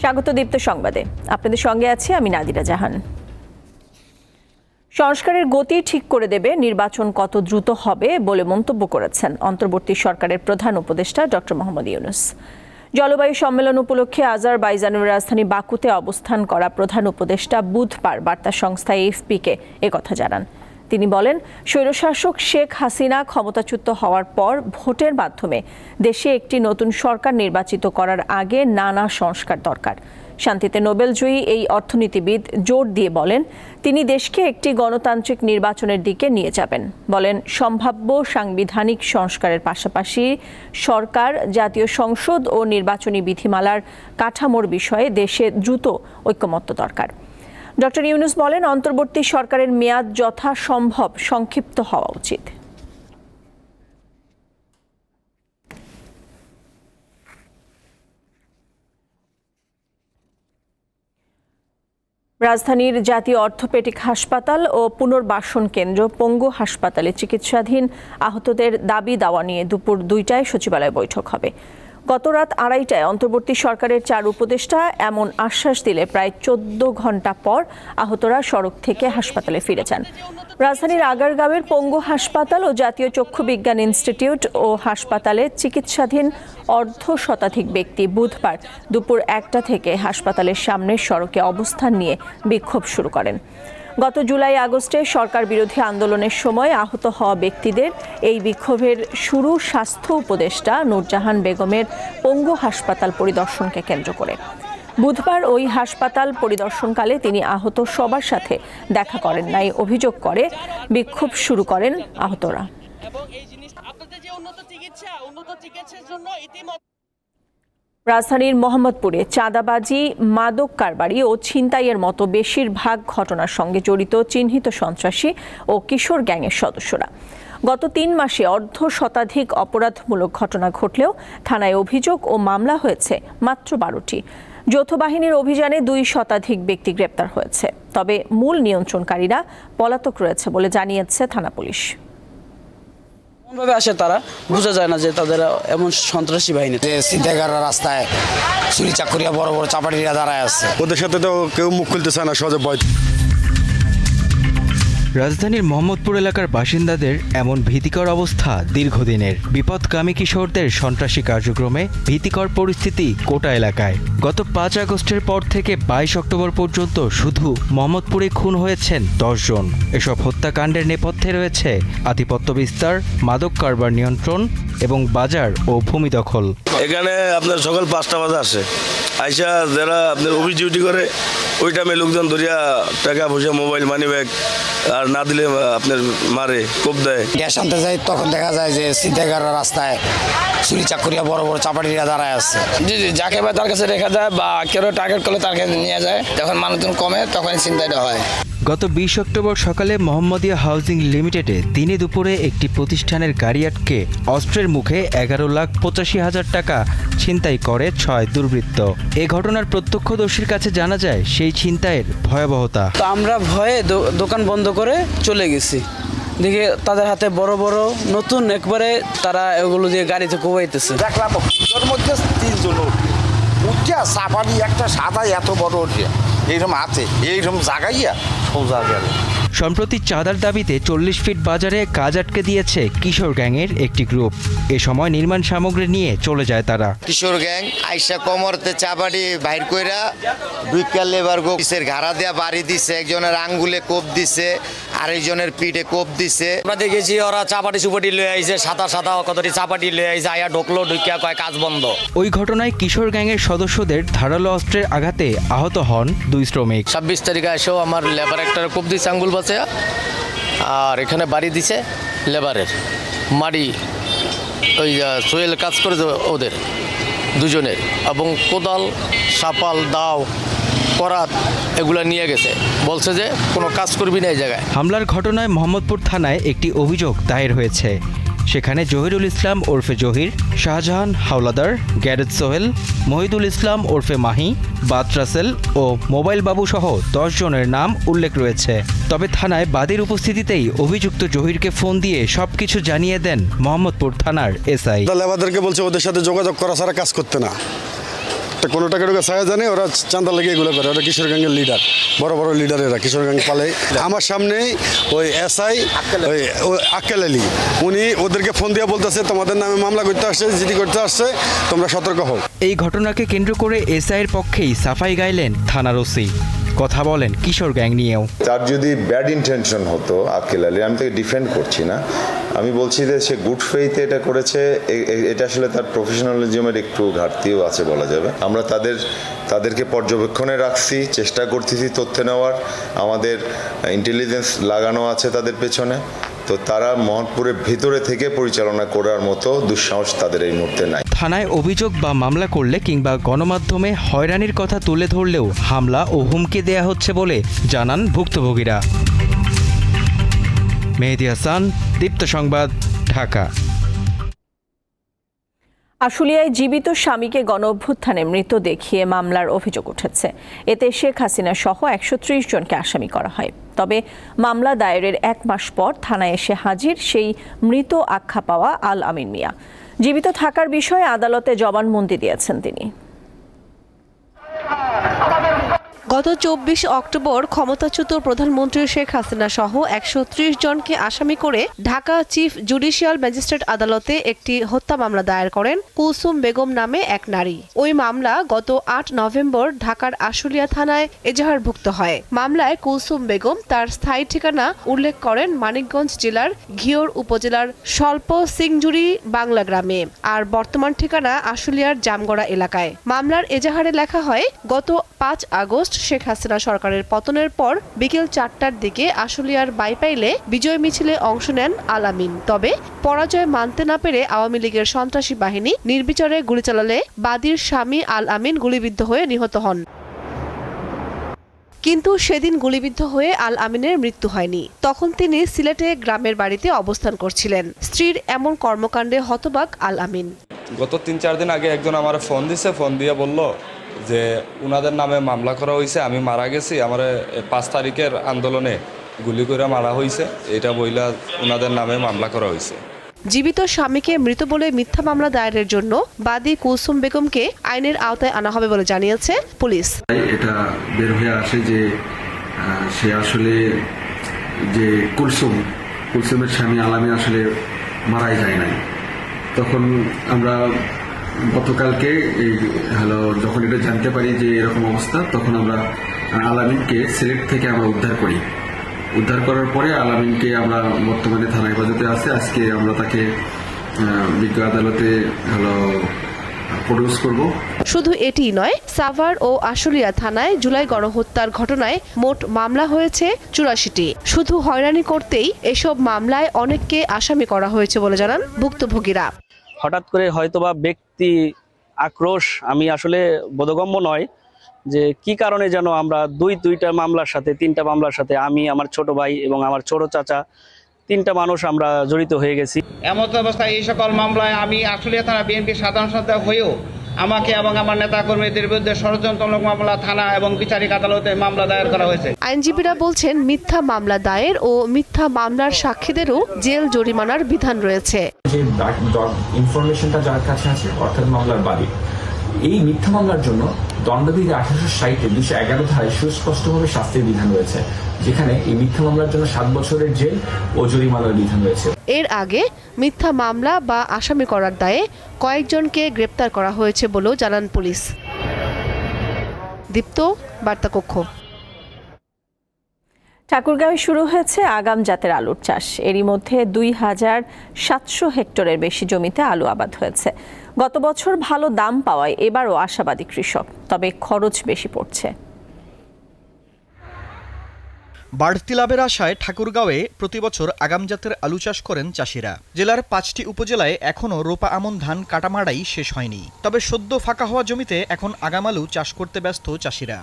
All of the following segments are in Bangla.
স্বাগত দীপ্ত সংবাদে। আপনাদের সঙ্গে আছি আমি নাদিরা জাহান। সংস্কারের গতি ঠিক করে দেবে, নির্বাচন কত দ্রুত হবে বলে মন্তব্য করেছেন অন্তর্বর্তী সরকারের প্রধান উপদেষ্টা ডক্টর মোহাম্মদ ইউনুস। জলবায়ু সম্মেলন উপলক্ষে আজার আজারবাইজানের রাজধানী বাকুতে অবস্থান করা প্রধান উপদেষ্টা বুধবার বার্তা সংস্থা এফপিকে একথা জানান। তিনি বলেন, স্বৈরশাসক শেখ হাসিনা ক্ষমতাচ্যুত হওয়ার পর ভোটের মাধ্যমে দেশে একটি নতুন সরকার নির্বাচিত করার আগে নানা সংস্কার দরকার। শান্তিতে নোবেলজয়ী এই অর্থনীতিবিদ জোর দিয়ে বলেন, তিনি দেশকে একটি গণতান্ত্রিক নির্বাচনের দিকে নিয়ে যাবেন। বলেন, সম্ভাব্য সাংবিধানিক সংস্কারের পাশাপাশি সরকার, জাতীয় সংসদ ও নির্বাচনী বিধিমালার কাঠামোর বিষয়ে দেশে দ্রুত ঐক্যমত্য দরকার। ডক্টর ইউনুস বলেন, অন্তর্বর্তী সরকারের মেয়াদ যথাসম্ভব সংক্ষিপ্ত হওয়া উচিত। রাজধানীর জাতীয় অর্থোপেডিক হাসপাতাল ও পুনর্বাসন কেন্দ্র পঙ্গু হাসপাতালে চিকিৎসাধীন আহতদের দাবি দাওয়া নিয়ে দুপুর দুইটায় সচিবালয় বৈঠক হবে। গত রাত আড়াইটায় অন্তর্বর্তী সরকারের চার উপদেষ্টা এমন আশ্বাস দিলে প্রায় চোদ্দ ঘণ্টা পর আহতরা সড়ক থেকে হাসপাতালে ফিরে যান। রাজধানীর আগারগাঁওয়ের পঙ্গু হাসপাতাল ও জাতীয় চক্ষু বিজ্ঞান ইনস্টিটিউট ও হাসপাতালে চিকিৎসাধীন অর্ধ শতাধিক ব্যক্তি বুধবার দুপুর একটা থেকে হাসপাতালের সামনে সড়কে অবস্থান নিয়ে বিক্ষোভ শুরু করেন। গত জুলাই আগস্টে সরকার বিরোধী আন্দোলনের সময় আহত হওয়া ব্যক্তিদের এই বিক্ষোভের শুরু স্বাস্থ্য উপদেষ্টা নূরজাহান বেগমের পঙ্গু হাসপাতাল পরিদর্শনকে কেন্দ্র করে। বুধবার ওই হাসপাতাল পরিদর্শনকালে তিনি আহত সবার সাথে দেখা করেন নাই, অভিযোগ করে বিক্ষোভ শুরু করেন আহতরা। এবং এই জিনিস আপনাদের যে উন্নত চিকিৎসা, উন্নত চিকিৎসার জন্য ইতিমধ্যে রাজধানীর মোহাম্মদপুরে চাঁদাবাজি, মাদক কারবারি ও ছিনতাইয়ের মতো বেশিরভাগ ঘটনার সঙ্গে জড়িত চিহ্নিত সন্ত্রাসী ও কিশোর গ্যাংয়ের সদস্যরা। গত তিন মাসে অর্ধ শতাধিক অপরাধমূলক ঘটনা ঘটলেও থানায় অভিযোগ ও মামলা হয়েছে মাত্র বারোটি। যৌথ বাহিনীর অভিযানে দুই শতাধিক ব্যক্তি গ্রেপ্তার হয়েছে। তবে মূল নিয়ন্ত্রণকারীরা পলাতক রয়েছে বলে জানিয়েছে থানা পুলিশ। এমনভাবে আসে তারা বোঝা যায় না যে তাদের এমন সন্ত্রাসী বাহিনী। যে সিদ্ধাগাররা রাস্তায় চুরি চাকরিয়া বড় বড় চাপাটিরা দাঁড়ায় আছে। ওদের সাথে তো কেউ মুখ খুলতে চায় না সহজে ভয় রাজধানীর মোহাম্মদপুর এলাকার বাসিন্দাদের এমন ভীতিকর অবস্থা দীর্ঘদিনের। বিপদগামী কিশোরদের সন্ত্রাসী কার্যক্রমে ভীতিকর পরিস্থিতি কোটা এলাকায়। গত পাঁচ আগস্টের পর থেকে বাইশ অক্টোবর পর্যন্ত শুধু মোহাম্মদপুরে খুন হয়েছেন দশজন এসব হত্যাকাণ্ডের নেপথ্যে রয়েছে আধিপত্য বিস্তার, মাদক কারবার নিয়ন্ত্রণ এবং বাজার ও ভূমি দখল। এখানে আপনার সকাল পাঁচটা বাজে আসে। আইসা যারা আপনার অফিস ডিউটি করে ওই টাইমে লোকজন ধরিয়া টাকা পয়সা, মোবাইল মানি ব্যাগ আর না দিলে আপনার মারে কোপ দেয়। গ্যাস আনতে যাই তখন দেখা যায় যে সিদ্ধাগাররা রাস্তায় চুরি চাকরিয়া বড় বড় চাপাটিরা দাঁড়ায় আছে। জি জি যাকে বা তার কাছে রেখা যায় বা কেউ টার্গেট করলে তার কাছে নিয়ে যায় যখন মানুষজন কমে তখন চিন্তাটা হয়। গত বিশ অক্টোবর সকালে মোহাম্মদিয়া হাউজিং লিমিটেডে দিনে দুপুরে একটি প্রতিষ্ঠানের গাড়ি আটকে অস্ত্রের মুখে এগারো লাখ পঁচাশি হাজার টাকা ছিনতাই করে ছয় দুর্বৃত্ত। এ ঘটনার প্রত্যক্ষদর্শীর কাছে জানা যায় সেই ছিনতাইয়ের ভয়াবহতা। তো আমরা ভয়ে দো- দোকান বন্ধ করে চলে গেছি। দেখে তাদের হাতে বড় বড় নতুন একবারে তারা এগুলো দিয়ে গাড়িতে কোবাইতেছে। দেখলাম মধ্যে তিনজন উঠিয়া একটা সাদা এত বড় উঠিয়া। এইরকম আছে এইরকম জাগাইয়া সোজা গেল। সম্প্রতি চাঁদার দাবিতে চল্লিশ ফিট বাজারে কাজ আটকে দিয়েছে কিশোর গ্যাংয়ের একটি গ্রুপ। এ সময় নির্মাণ সামগ্রী নিয়ে চলে যায় তারা। কিশোর গ্যাং আইসা কমরতে বাড়ি বাইর কইরা দুই কাল লেবার গোপিসের ঘাড়া দেয়া বাড়ি দিছে একজনের আঙ্গুলে কোপ দিছে আরেকজনের পিঠে কোপ দিছে। আমরা দেখেছি ওরা চাপাটি সুপাটি লয়ে আইছে সাদা সাদা কতটি চাপাটি লয়ে আইছে আয়া ঢুকলো ঢুকিয়া কয় কাজ বন্ধ। ওই ঘটনায় কিশোর গ্যাংয়ের সদস্যদের ধারালো অস্ত্রের আঘাতে আহত হন দুই শ্রমিক। ছাব্বিশ তারিখে এসেও আমার লেবার একটা কোপ দিছে আঙ্গুল বাঁচে আর এখানে বাড়ি দিছে লেবারের মাড়ি ওই সোয়েল কাজ করে ওদের দুজনের। এবং কোদাল সাপাল দাও করাত এগুলা নিয়ে গেছে। বলছে যে কোনো কাজ করবি না এই জায়গায়। হামলার ঘটনায় মোহাম্মদপুর থানায় একটি অভিযোগ দায়ের হয়েছে। সেখানে জহিরুল ইসলাম ওরফে জহির শাহজাহান হাওলাদার গ্যারেজ সোহেল মহিদুল ইসলাম ওরফে মাহি বাদ রাসেল ও মোবাইল বাবু সহ দশ জনের নাম উল্লেখ রয়েছে। তবে থানায় বাদীর উপস্থিতিতেই অভিযুক্ত জহিরকে ফোন দিয়ে সবকিছু জানিয়ে দেন মোহাম্মদপুর থানার এসআই। লেবারদেরকে বলছে ওদের সাথে যোগাযোগ করা ছাড়া কাজ করতে না। তা কোনো টাকা টাকা ছায়া জানে ওরা চান্দা লেগে এগুলো করে। ওরা কিশোরগঞ্জের লিডার বড় বড় লিডার এরা কিশোরগঞ্জ পালে। আমার সামনেই ওই এসআই ওই ওই আক্কেল আলী। উনি ওদেরকে ফোন দিয়ে বলতেছে তোমাদের নামে মামলা করতে আসছে জিডি করতে আসছে তোমরা সতর্ক হও। এই ঘটনাকে কেন্দ্র করে এসআইয়ের পক্ষেই সাফাই গাইলেন থানার ওসি। কথা বলেন কিশোর গ্যাং নিয়েও। তার যদি ব্যাড ইন্টেনশন হতো আকিল আলী আমি তাকে ডিফেন্ড করছি না। আমি বলছি যে সে গুড ফেইতে এটা করেছে এটা আসলে তার প্রফেশনালিজমের একটু ঘাটতিও আছে বলা যাবে। আমরা তাদের, তাদেরকে পর্যবেক্ষণে রাখছি, চেষ্টা করতেছি তথ্য নেওয়ার, আমাদের ইন্টেলিজেন্স লাগানো আছে তাদের পেছনে। তো তারা মোহনপুরের ভিতরে থেকে পরিচালনা করার মতো দুঃসাহস তাদের এই মুহূর্তে নাই। থানায় অভিযোগ বা মামলা করলে কিংবা গণমাধ্যমে হয়রানির কথা তুলে ধরলেও হামলা ও হুমকি দেয়া হচ্ছে বলে জানান ভুক্তভোগীরা। মেহেদি দীপ্ত সংবাদ, ঢাকা। আশুলিয়ায় জীবিত স্বামীকে গণ অভ্যুত্থানে মৃত দেখিয়ে মামলার অভিযোগ উঠেছে। এতে শেখ হাসিনা সহ একশো ত্রিশ জনকে আসামি করা হয়। তবে মামলা দায়েরের এক মাস পর থানায় এসে হাজির সেই মৃত আখ্যা পাওয়া আল আমিন মিয়া। জীবিত থাকার বিষয়ে আদালতে জবানবন্দি দিয়েছেন তিনি। গত চব্বিশ অক্টোবর ক্ষমতাচ্যুত প্রধানমন্ত্রী শেখ হাসিনা সহ একশো ত্রিশ জনকে আসামি করে ঢাকা চিফ জুডিশিয়াল ম্যাজিস্ট্রেট আদালতে একটি হত্যা মামলা দায়ের করেন কুলসুম বেগম নামে এক নারী। ওই মামলা গত আট নভেম্বর ঢাকার আশুলিয়া থানায় এজাহারভুক্ত হয়। মামলায় কুলসুম বেগম তার স্থায়ী ঠিকানা উল্লেখ করেন মানিকগঞ্জ জেলার ঘিওর উপজেলার স্বল্প সিংজুরি বাংলা গ্রামে আর বর্তমান ঠিকানা আশুলিয়ার জামগড়া এলাকায়। মামলার এজাহারে লেখা হয়, গত পাঁচ আগস্ট শেখ হাসিনা সরকারের পতনের পর বিকেল চারটার দিকে আশুলিয়ার বাইপাইলে বিজয় মিছিলে অংশ নেন আলামিন। তবে পরাজয় মানতে না পেরে আওয়ামী লীগের সন্ত্রাসী বাহিনী নির্বিচারে গুলি চালালে বাদীর স্বামী আল আমিন গুলিবিদ্ধ হয়ে নিহত হন। কিন্তু সেদিন গুলিবিদ্ধ হয়ে আল আমিনের মৃত্যু হয়নি। তখন তিনি সিলেটে গ্রামের বাড়িতে অবস্থান করছিলেন। স্ত্রীর এমন কর্মকাণ্ডে হতবাক আল আমিন গত তিন চার দিন আগে একজন আমার ফোন দিছে, ফোন দিয়ে বলল যে উনাদের নামে মামলা করা হয়েছে আমি মারা গেছি আমার পাঁচ তারিখের আন্দোলনে গুলি করে মারা হয়েছে এটা বইলা উনাদের নামে মামলা করা হয়েছে। জীবিত স্বামীকে মৃত বলে মিথ্যা মামলা দায়েরের জন্য বাদী কুলসুম বেগমকে আইনের আওতায় আনা হবে বলে জানিয়েছে পুলিশ। এটা বের হয়ে আসে যে সে আসলে যে কুলসুম কুলসুমের স্বামী আলামী আসলে মারাই যায় নাই। তখন আমরা গতকালকে এই হলো যখন এটা জানতে পারি যে এরকম অবস্থা, তখন আমরা আলামিনকে সিলেট থেকে আমরা উদ্ধার করি। উদ্ধার করার পরে আলামিনকে আমরা বর্তমানে থানা হেফাজতে আছে। আজকে আমরা তাকে বিজ্ঞ আদালতে করব। শুধু এটি নয়, সাভার ও আশুলিয়া থানায় জুলাই গণহত্যার ঘটনায় মোট মামলা হয়েছে চুরাশিটি। শুধু হয়রানি করতেই এসব মামলায় অনেককে আসামি করা হয়েছে বলে জানান ভুক্তভোগীরা। হঠাৎ করে হয়তোবা ব্যক্তি আক্রোশ, আমি আসলে বোধগম্য নয় যে কি কারণে যেন আমরা দুই, দুইটা মামলার সাথে, তিনটা মামলার সাথে আমি, আমার ছোট ভাই এবং আমার ছোট চাচা, তিনটা মানুষ আমরা জড়িত হয়ে গেছি। এমত অবস্থায় এই সকল মামলায় আমি আসলে তারা বিএনপির সাধারণ সম্পাদক হয়েও আমাকে এবং আমার নেতাকর্মীদের বিরুদ্ধে ষড়যন্ত্রমূলক মামলা থানা এবং বিচারিক আদালতে মামলা দায়ের করা হয়েছে। আইনজীবীরা বলছেন মিথ্যা মামলা দায়ের ও মিথ্যা মামলার সাক্ষীদেরও জেল জরিমানার বিধান রয়েছে। যে ইনফরমেশনটা যার কাছে আছে অর্থাৎ মামলার বাদী এই মিথ্যা মামলার জন্য দণ্ডবিধি আঠারোশো ষাটে দুশো এগারো ধারায় সুস্পষ্টভাবে শাস্তির বিধান রয়েছে যেখানে এই মিথ্যা মামলার জন্য সাত বছরের জেল ও জরিমানার বিধান রয়েছে। এর আগে মিথ্যা মামলা বা আসামি করার দায়ে কয়েকজনকে গ্রেপ্তার করা হয়েছে বলেও জানান পুলিশ। দীপ্ত বার্তাকক্ষ। ঠাকুরগাঁওয়ে শুরু হয়েছে আগাম জাতের আলুর চাষ। এরই মধ্যে দুই হাজার সাতশো হেক্টরের বেশি জমিতে আলু আবাদ হয়েছে। গত বছর ভালো দাম পাওয়ায় এবারও আশাবাদী কৃষক, তবে খরচ বেশি পড়ছে। বাড়তি লাভের আশায় ঠাকুরগাঁওয়ে প্রতি বছর আগাম জাতের আলু চাষ করেন চাষিরা। জেলার পাঁচটি উপজেলায় এখনও রোপা আমন ধান কাটামাড়াই শেষ হয়নি। তবে সদ্য ফাঁকা হওয়া জমিতে এখন আগাম আলু চাষ করতে ব্যস্ত চাষিরা।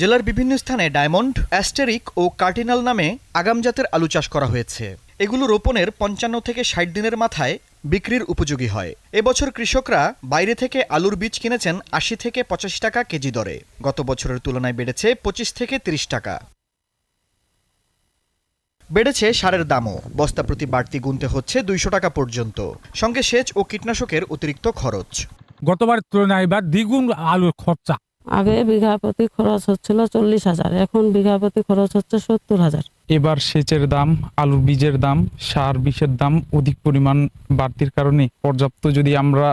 জেলার বিভিন্ন স্থানে ডায়মন্ড, অ্যাস্টেরিক ও কার্টিনাল নামে আগাম জাতের আলু চাষ করা হয়েছে। এগুলো রোপণের পঞ্চান্ন থেকে ষাট দিনের মাথায় বিক্রির উপযোগী হয়। এবছর কৃষকরা বাইরে থেকে আলুর বীজ কিনেছেন আশি থেকে পঁচাশি টাকা কেজি দরে। গত বছরের তুলনায় বেড়েছে পঁচিশ থেকে তিরিশ টাকা। বেড়েছে সারের দামও। বস্তা প্রতি বাড়তি গুনতে হচ্ছে দুইশো টাকা পর্যন্ত। সঙ্গে সেচ ও কীটনাশকের অতিরিক্ত খরচ। গতবার তুলনায় এবার দ্বিগুণ আলুর খরচা। আগে বিঘা প্রতি খরচ হচ্ছিল চল্লিশ হাজার এখন বিঘা প্রতি খরচ হচ্ছে সত্তর হাজার। এবার সেচের দাম আলুর বীজের দাম সার বিষের দাম অধিক পরিমাণ বাড়তির কারণে পর্যাপ্ত যদি আমরা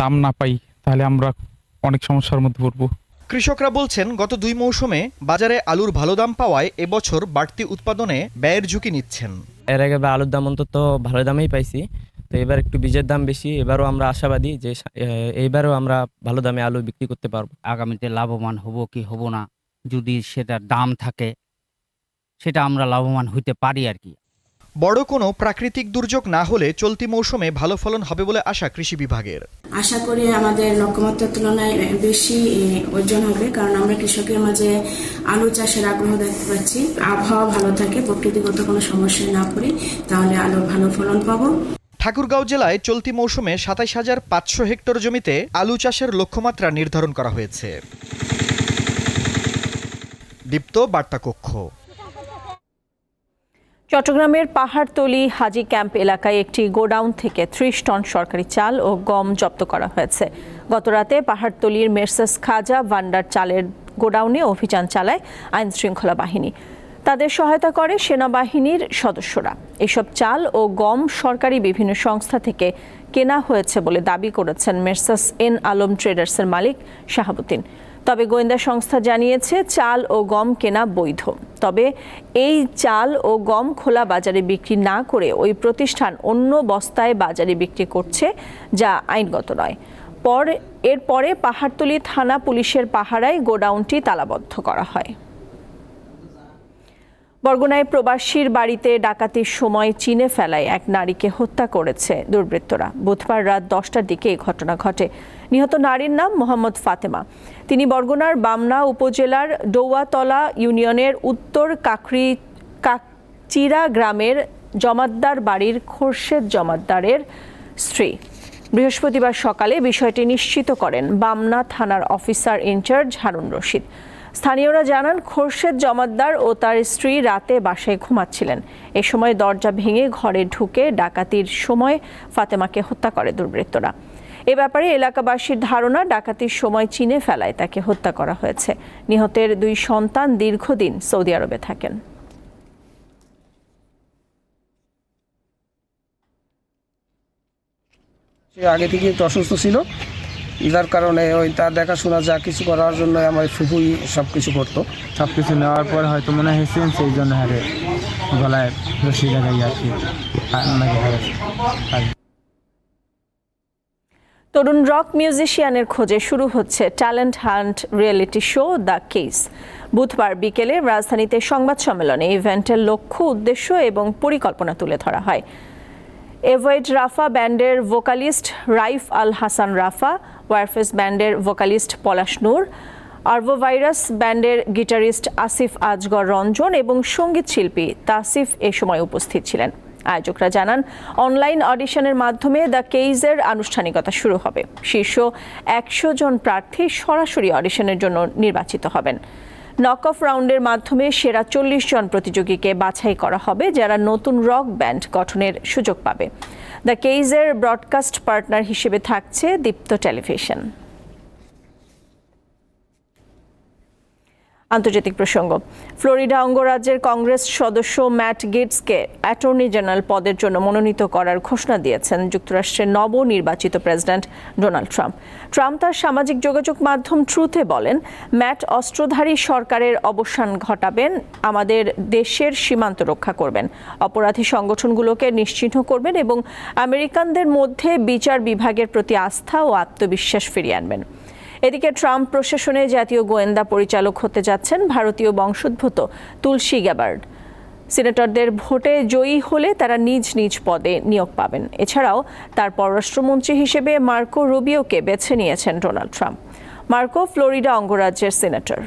দাম না পাই তাহলে আমরা অনেক সমস্যার মধ্যে পড়ব। কৃষকরা বলছেন গত দুই মৌসুমে বাজারে আলুর ভালো দাম পাওয়ায় এবছর বাড়তি উৎপাদনে ব্যয়ের ঝুঁকি নিচ্ছেন। এর আগে আলুর দাম অন্তত ভালো দামেই পাইছি। তো এবার একটু বীজের দাম বেশি এবারও আমরা আশাবাদী যে এইবারও আমরা ভালো দামে আলু বিক্রি করতে পারব। আগামীতে লাভবান হব কি হব না যদি সেটার দাম থাকে সেটা আমরা লাভবান হইতে পারি আর কি। বড় কোনো প্রাকৃতিক দুর্যোগ না হলে চলতি মৌসুমে ভালো ফলন হবে বলে আশা কৃষি বিভাগের। আশা করি আমাদের লক্ষ্যমাত্রার তুলনায় বেশি ওজন হবে কারণ আমরা কৃষকের মাঝে আলু চাষের আগ্রহ দেখতে পাচ্ছি। আবহাওয়া ভালো থাকে প্রকৃতিগত কোনো সমস্যায় না পড়ি তাহলে আলুর ভালো ফলন পাবো। ঠাকুরগাঁও জেলায় চলতি মৌসুমে সাতাইশ হাজার পাঁচশো হেক্টর জমিতে আলু চাষের লক্ষ্যমাত্রা নির্ধারণ করা হয়েছে। দীপ্ত বার্তা কক্ষ চট্টগ্রামের পাহাড়তলি হাজি ক্যাম্প এলাকায় একটি গোডাউন থেকে ত্রিশ টন সরকারি চাল ও গম জব্দ করা হয়েছে। গতরাতে পাহাড়তলির মের্সেস খাজা ভান্ডার চালের গোডাউনে অভিযান চালায় আইনশৃঙ্খলা বাহিনী। তাদের সহায়তা করে সেনাবাহিনীর সদস্যরা। এসব চাল ও গম সরকারি বিভিন্ন সংস্থা থেকে কেনা হয়েছে বলে দাবি করেছেন মের্সাস এন আলম ট্রেডার্সের মালিক শাহাবুদ্দিন। তবে গোয়েন্দা সংস্থা জানিয়েছে, চাল ও গম কেনা বৈধ। তবে এই চাল ও গম খোলা বাজারে বিক্রি না করে ওই প্রতিষ্ঠান অন্য বস্তায় বাজারে বিক্রি করছে, যা আইনগত নয়। পর, এরপরে পাহাড়তলি থানা পুলিশের পাহারায় গোডাউনটি তালাবদ্ধ করা হয়। বরগুনায় প্রবাসীর বাড়িতে ডাকাতির সময় চিনে ফেলায় এক নারীকে হত্যা করেছে দুর্বৃত্তরা। বুধবার রাত দশটার দিকে এই ঘটনা ঘটে। নিহত নারীর নাম মোহাম্মদ ফাতেমা। তিনি বরগুনার বামনা উপজেলার ডৌয়াতলা ইউনিয়নের উত্তর কাকরি কাকচিরা গ্রামের জমাদ্দার বাড়ির খোরশেদ জমাদ্দারের স্ত্রী। বৃহস্পতিবার সকালে বিষয়টি নিশ্চিত করেন বামনা থানার অফিসার ইনচার্জ হারুন রশিদ। স্থানীয়রা জানান, খোরশেদ জমাদ্দার ও তার স্ত্রী রাতে বাসায় ঘুমাচ্ছিলেন। এ সময় দরজা ভেঙে ঘরে ঢুকে ডাকাতির সময় ফাতেমাকে হত্যা করে দুর্বৃত্তরা। এ ব্যাপারে এলাকাবাসীর ধারণা, ডাকাতির সময় চিনে ফেলায় তাকে হত্যা করা হয়েছে। নিহতের দুই সন্তান দীর্ঘদিন সৌদি আরবে থাকেন। আগে থেকে একটু অসুস্থ ছিল। যার কারণে ওই তার দেখাশোনা যা কিছু করার জন্য আমার ফুফুই সব কিছু করতো। সব কিছু নেওয়ার পর হয়তো মনে হয়েছেন সেই জন্য হারে গলায় রশি লাগাই আর কি। তরুণ রক মিউজিশিয়ানের খোঁজে শুরু হচ্ছে talent hunt reality show the case. বুধবার বিকেলে রাজধানীতে সংবাদ সম্মেলনে ইভেন্টের লক্ষ্য উদ্দেশ্য এবং পরিকল্পনা তুলে ধরা হয়। এভয়েড রাফা ব্যান্ডের ভোকালিস্ট রাইফ আল হাসান রাফা ওয়ারফেস ব্যান্ডের ভোকালিস্ট পলাশ নূর, আর্ভোভাইরাস ব্যান্ডের গিটারিস্ট আসিফ আজগর রঞ্জন এবং সংগীত শিল্পী তাসিফ এ সময় উপস্থিত ছিলেন। আয়োজকরা জানান, অনলাইন অডিশনের মাধ্যমে দ্য কেইজের আনুষ্ঠানিকতা শুরু হবে। শীর্ষ একশো জন প্রার্থী সরাসরি অডিশনের জন্য নির্বাচিত হবেন। নক অফ রাউন্ডের মাধ্যমে সেরা চল্লিশ জন প্রতিযোগীকে বাছাই করা হবে, যারা নতুন রক ব্যান্ড গঠনের সুযোগ পাবে। দ্য কেইজের ব্রডকাস্ট পার্টনার হিসেবে থাকছে দীপ্ত টেলিভিশন। আন্তর্জাতিক প্রসঙ্গ। ফ্লোরিডা অঙ্গরাজ্যের কংগ্রেস সদস্য ম্যাট গেটসকে অ্যাটর্নি জেনারেল পদের জন্য মনোনীত করার ঘোষণা দিয়েছেন যুক্তরাষ্ট্রের নবনির্বাচিত প্রেসিডেন্ট ডোনাল্ড ট্রাম্প। ট্রাম্প তার সামাজিক যোগাযোগ মাধ্যম ট্রুথে বলেন, ম্যাট অস্ত্রধারী সরকারের অবসান ঘটাবেন, আমাদের দেশের সীমান্ত রক্ষা করবেন, অপরাধী সংগঠনগুলোকে নিশ্চিহ্ন করবেন এবং আমেরিকানদের মধ্যে বিচার বিভাগের প্রতি আস্থা ও আত্মবিশ্বাস ফিরিয়ে আনবেন। এদিকে ট্রাম্প প্রশাসনে জাতীয় গোয়েন্দা পরিচালক হতে যাচ্ছেন ভারতীয় বংশোদ্ভূত তুলসী গ্যাবার্ড সিনেটরদের ভোটে জয়ী হলে তারা নিজ নিজ পদে নিয়োগ পাবেন। এছাড়াও তার পররাষ্ট্রমন্ত্রী হিসেবে মার্কো রুবিওকে বেছে নিয়েছেন ডোনাল্ড ট্রাম্প। মার্কো, ফ্লোরিডা অঙ্গরাজ্যের সিনেটর।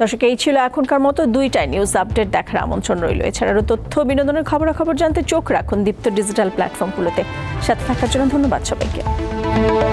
দর্শক, এই ছিল এখনকার মতো দুইটাই নিউজ আপডেট দেখার আমন্ত্রণ রইল। এছাড়াও তথ্য, বিনোদনের খবরাখবর জানতে চোখ রাখুন দীপ্ত ডিজিটাল প্ল্যাটফর্মগুলোতে। সাথে থাকার জন্য ধন্যবাদ সবাইকে। Thank you.